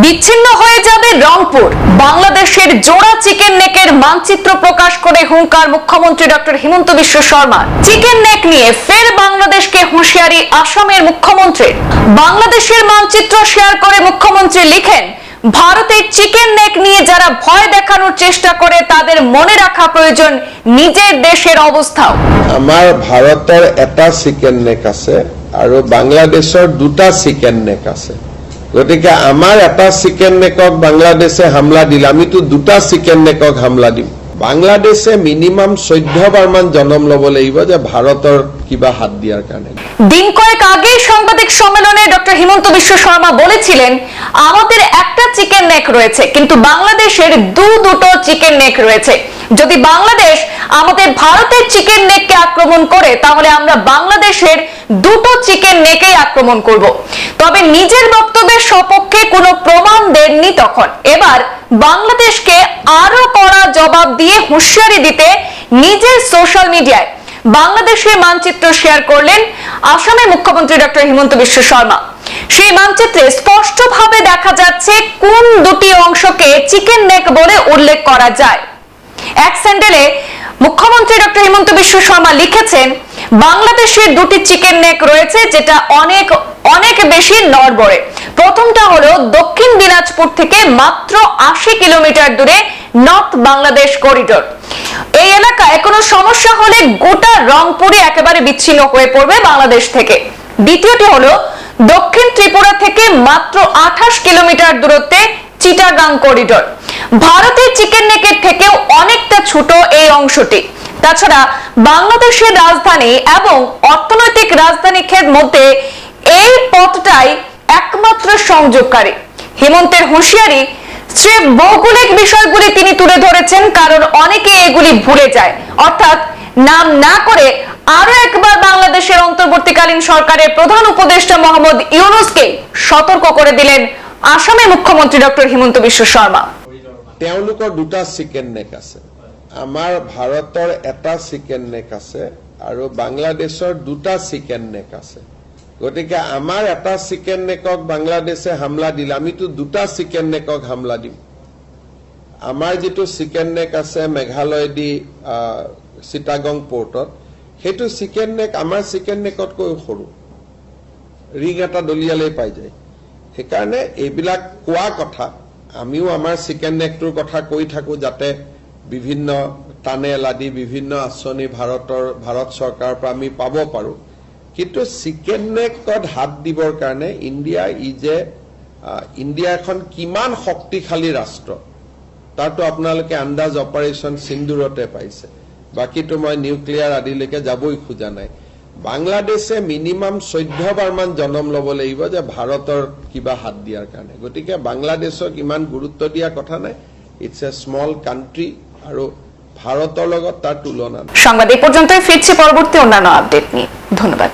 বিচ্ছিন্ন হয়ে যাবে রংপুর। বাংলাদেশের জোড়া চিকেন নেকের মানচিত্র প্রকাশ করে হুঙ্কার মুখ্যমন্ত্রী doctor Himanta Biswa Sarma. Chicken neck নিয়ে ফের বাংলাদেশকে হুঁশিয়ারি আসামের মুখ্যমন্ত্রীর। বাংলাদেশের মানচিত্র শেয়ার করে মুখ্যমন্ত্রী লিখেন ভারতের চিকেন নেক নিয়ে যারা ভয় দেখানোর চেষ্টা করে, তাদের মনে রাখা প্রয়োজন নিজের দেশের অবস্থাও। আমার ভারতের এটা চিকেন নেক আছে, আৰু বাংলাদেশৰ দুটা চিকেন নেক আছে। গতিকে আমাৰ এটা চিকেন নেকক বাংলাদেশে হামলা দিলে, আমিতো দুটা চিকেন নেকক হামলা দিম। বাংলাদেশে মিনিমাম চৈধ্য বাৰমান জনম ল'ব লাগিব যে ভাৰতৰ কিবা হাত দিয়াৰ কাৰণে। দিন কয়েক আগেই সাংবাদিক সম্মেলনে ডক্টর হিমন্ত বিশ্ব শর্মা বলেছিলেন, আমাদের একটা চিকেন নেক রয়েছে, কিন্তু বাংলাদেশের দু দুটো চিকেন নেক রয়েছে। যদি বাংলাদেশ আমাদের ভারতের চিকেন নেককে আক্রমণ করে, তাহলে আমরা বাংলাদেশের দুটো চিকেন নেকেই আক্রমণ করব। তবে নিজের বক্তব্যের সপক্ষে কোনো প্রমাণ দেননি তখন। এবার বাংলাদেশকে আরও কড়া জবাব দিয়ে হুঁশিয়ারি দিতে নিজের সোশ্যাল মিডিয়ায় বাংলাদেশের মানচিত্র শেয়ার করলেন আসামের মুখ্যমন্ত্রী ডক্টর হিমন্ত বিশ্ব শর্মা। সেই মানচিত্রে স্পষ্টভাবে দেখা যাচ্ছে কোন দুটি অংশকে চিকেন নেক বলে উল্লেখ করা যায়। এক স্যান্ডেলে মুখ্যমন্ত্রী ডক্টর হিমন্ত বিশ্ব শর্মা লিখেছেন বাংলাদেশের দুটি চিকেন নেক রয়েছে, যেটা অনেক অনেক বেশি নড়বড়ে। প্রথমটা হলো দক্ষিণ দিনাজপুর থেকে মাত্র আশি কিলোমিটার দূরে নর্থ বাংলাদেশ করিডোর। এই এলাকায় কোনো সমস্যা হলে গোটা রংপুরে একেবারে বিচ্ছিন্ন হয়ে পড়বে বাংলাদেশ থেকে। দ্বিতীয়টি হলো দক্ষিণ ত্রিপুরা থেকে মাত্র আঠাশ কিলোমিটার দূরত্বে চিটাগাং করিডোর। ভারতের চিকেন নেকের থেকেও অনেকটা ছোট এই অংশটি। তাছাড়া বাংলাদেশের রাজধানী এবং অর্থনৈতিক রাজধানী খের মধ্যে এই পথটাই একমাত্র সংযোগকারী। হেমন্তের হুঁশিয়ারি স্রেফ ভৌগোলিক বিষয়গুলি তিনি তুলে ধরেছেন, কারণ অনেকে এগুলি ভুলে যায়। অর্থাৎ নাম না করে আরও একবার বাংলাদেশের অন্তর্বর্তীকালীন সরকারের প্রধান উপদেষ্টা মোহাম্মদ ইউনুসকে সতর্ক করে দিলেন আসামের মুখ্যমন্ত্রী ডক্টর হিমন্ত বিশ্ব শর্মা। তেওঁলোকৰ দুটা চিকেন নেক আছে। আমাৰ ভাৰতৰ এটা চিকেন নেক আছে আৰু বাংলাদেশৰ দুটা চিকেন নেক আছে। গতিকে আমাৰ এটা চিকেন নেকক বাংলাদেশে হামলা দিলে আমিতো দুটা চিকেন নেকক হামলা দিম। আমাৰ যিটো চিকেন নেক আছে মেঘালয়দি চিটাগং পৰ্টত সেইটো চিকেন নেক আমাৰ চিকেন নেকতকৈ সৰু। ৰিং এটা দলিয়ালেই পাই যায়। সেইকাৰণে এইবিলাক কোৱা কথা আমিও আমাৰ চিকেন নেকটোৰ কথা কৈ থাকো যাতে বিভিন্ন টানেল আদি বিভিন্ন আঁচনি ভাৰতৰ ভাৰত চৰকাৰৰ পৰা আমি পাব পাৰো। কিন্তু চিকেন নেকত হাত দিবৰ কাৰণে ইণ্ডিয়া ইজ ইণ্ডিয়া এখন কিমান শক্তিশালী ৰাষ্ট্ৰ। তাৰতো আপোনালোকে আন্দাজ অপাৰেশ্যন সিন্দুৰতে পাইছে। বাকীতো মই নিউক্লিয়াৰ আদিলৈকে যাবই খোজা নাই। বাংলাদেশে মিনিমাম চৈধ্য বাৰমান জনম ল'ব লাগিব যে ভাৰতৰ কিবা হাত দিয়াৰ কাৰণে। গতিকে বাংলাদেশক ইমান গুৰুত্ব দিয়া কথা নাই। ইটছ এ স্মল কাণ্ট্ৰি আৰু ভাৰতৰ লগত তাৰ তুলনা সংবাদ এই পর্যন্তই ফিরছি পরবর্তী অন্যান্য আপডেট নিয়ে। ধন্যবাদ।